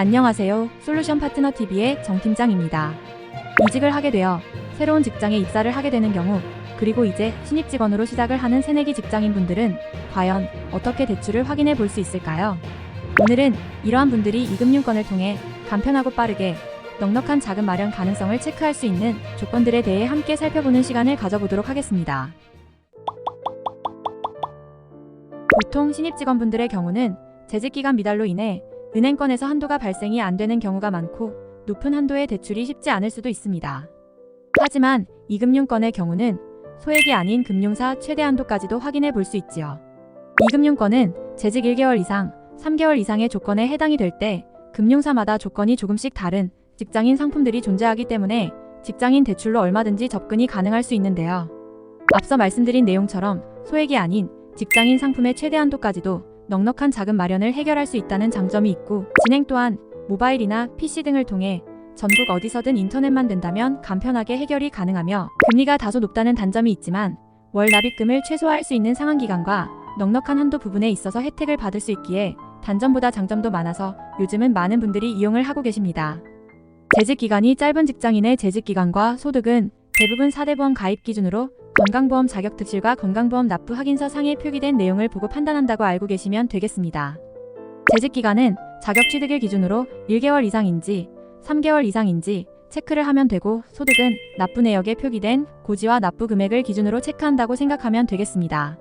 안녕하세요. 솔루션 파트너 TV의 정 팀장입니다. 이직을 하게 되어 새로운 직장에 입사를 하게 되는 경우, 그리고 이제 신입 직원으로 시작을 하는 새내기 직장인 분들은 과연 어떻게 대출을 확인해 볼 수 있을까요? 오늘은 이러한 분들이 이금융권을 통해 간편하고 빠르게 넉넉한 자금 마련 가능성을 체크할 수 있는 조건들에 대해 함께 살펴보는 시간을 가져보도록 하겠습니다. 보통 신입 직원분들의 경우는 재직 기간 미달로 인해 은행권에서 한도가 발생이 안 되는 경우가 많고 높은 한도의 대출이 쉽지 않을 수도 있습니다. 하지만 이금융권의 경우는 소액이 아닌 금융사 최대 한도까지도 확인해 볼 수 있지요. 이금융권은 재직 1개월 이상, 3개월 이상의 조건에 해당이 될 때 금융사마다 조건이 조금씩 다른 직장인 상품들이 존재하기 때문에 직장인 대출로 얼마든지 접근이 가능할 수 있는데요. 앞서 말씀드린 내용처럼 소액이 아닌 직장인 상품의 최대 한도까지도 넉넉한 자금 마련을 해결할 수 있다는 장점이 있고 진행 또한 모바일이나 PC 등을 통해 전국 어디서든 인터넷만 된다면 간편하게 해결이 가능하며 금리가 다소 높다는 단점이 있지만 월 납입금을 최소화할 수 있는 상환 기간과 넉넉한 한도 부분에 있어서 혜택을 받을 수 있기에 단점보다 장점도 많아서 요즘은 많은 분들이 이용을 하고 계십니다. 재직 기간이 짧은 직장인의 재직 기간과 소득은 대부분 4대 보험 가입 기준으로 건강보험 자격 특실과 건강보험 납부 확인서 상에 표기된 내용을 보고 판단한다고 알고 계시면 되겠습니다. 재직 기간은 자격 취득일 기준으로 1개월 이상인지 3개월 이상인지 체크를 하면 되고 소득은 납부 내역에 표기된 고지와 납부 금액을 기준으로 체크한다고 생각하면 되겠습니다.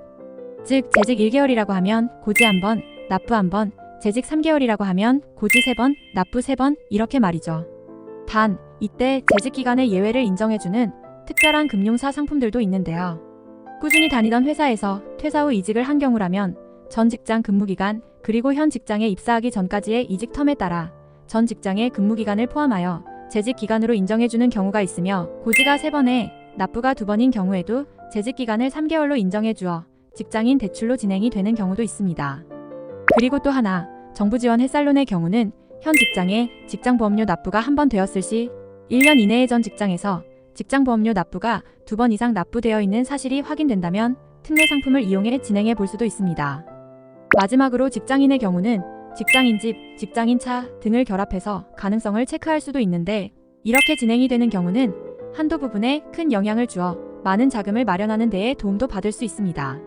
즉 재직 1개월이라고 하면 고지 1번, 납부 1번, 재직 3개월이라고 하면 고지 3번, 납부 3번 이렇게 말이죠. 단 이때 재직 기간의 예외를 인정해주는 특별한 금융사 상품들도 있는데요. 꾸준히 다니던 회사에서 퇴사 후 이직을 한 경우라면 전 직장 근무 기간 그리고 현 직장에 입사하기 전까지의 이직 텀에 따라 전 직장의 근무 기간을 포함하여 재직 기간으로 인정해주는 경우가 있으며 고지가 3번에 납부가 2번인 경우에도 재직 기간을 3개월로 인정해 주어 직장인 대출로 진행이 되는 경우도 있습니다. 그리고 또 하나 정부 지원 햇살론의 경우는 현 직장에 직장보험료 납부가 한 번 되었을 시 1년 이내의 전 직장에서 직장보험료 납부가 두 번 이상 납부되어 있는 사실이 확인된다면 특례 상품을 이용해 진행해 볼 수도 있습니다. 마지막으로 직장인의 경우는 직장인 집, 직장인 차 등을 결합해서 가능성을 체크할 수도 있는데 이렇게 진행이 되는 경우는 한도 부분에 큰 영향을 주어 많은 자금을 마련하는 데에 도움도 받을 수 있습니다.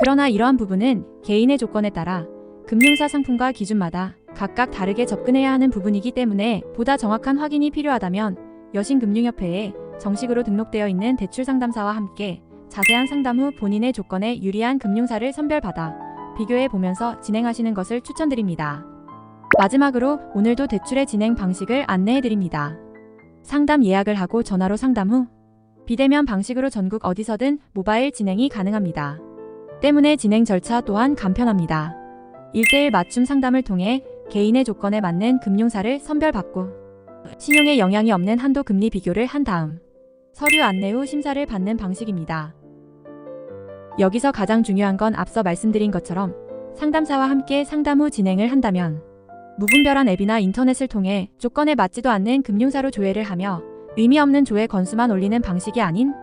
그러나 이러한 부분은 개인의 조건에 따라 금융사 상품과 기준마다 각각 다르게 접근해야 하는 부분이기 때문에 보다 정확한 확인이 필요하다면 여신금융협회에 정식으로 등록되어 있는 대출 상담사와 함께 자세한 상담 후 본인의 조건에 유리한 금융사를 선별받아 비교해 보면서 진행하시는 것을 추천드립니다. 마지막으로 오늘도 대출의 진행 방식을 안내해 드립니다. 상담 예약을 하고 전화로 상담 후 비대면 방식으로 전국 어디서든 모바일 진행이 가능합니다. 때문에 진행 절차 또한 간편합니다. 1대1 맞춤 상담을 통해 개인의 조건에 맞는 금융사를 선별받고 신용에 영향이 없는 한도 금리 비교를 한 다음 서류 안내 후 심사를 받는 방식입니다. 여기서 가장 중요한 건 앞서 말씀드린 것처럼 상담사와 함께 상담 후 진행을 한다면 무분별한 앱이나 인터넷을 통해 조건에 맞지도 않는 금융사로 조회를 하며 의미 없는 조회 건수만 올리는 방식이 아닌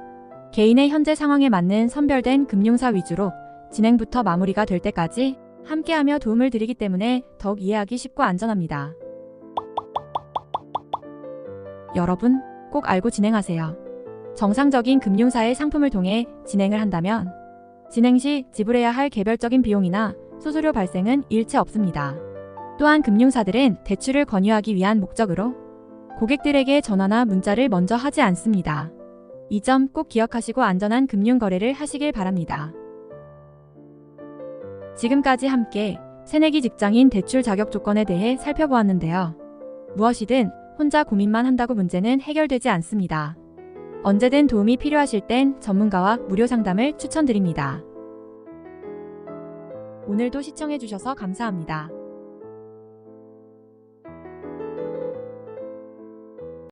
개인의 현재 상황에 맞는 선별된 금융사 위주로 진행부터 마무리가 될 때까지 함께하며 도움을 드리기 때문에 더욱 이해하기 쉽고 안전합니다. 여러분 꼭 알고 진행하세요. 정상적인 금융사의 상품을 통해 진행을 한다면 진행 시 지불해야 할 개별적인 비용이나 수수료 발생은 일체 없습니다. 또한 금융사들은 대출을 권유하기 위한 목적으로 고객들에게 전화나 문자를 먼저 하지 않습니다. 이 점 꼭 기억하시고 안전한 금융 거래를 하시길 바랍니다. 지금까지 함께 새내기 직장인 대출 자격 조건에 대해 살펴보았는데요. 무엇이든 혼자 고민만 한다고 문제는 해결되지 않습니다. 언제든 도움이 필요하실 땐 전문가와 무료 상담을 추천드립니다. 오늘도 시청해주셔서 감사합니다.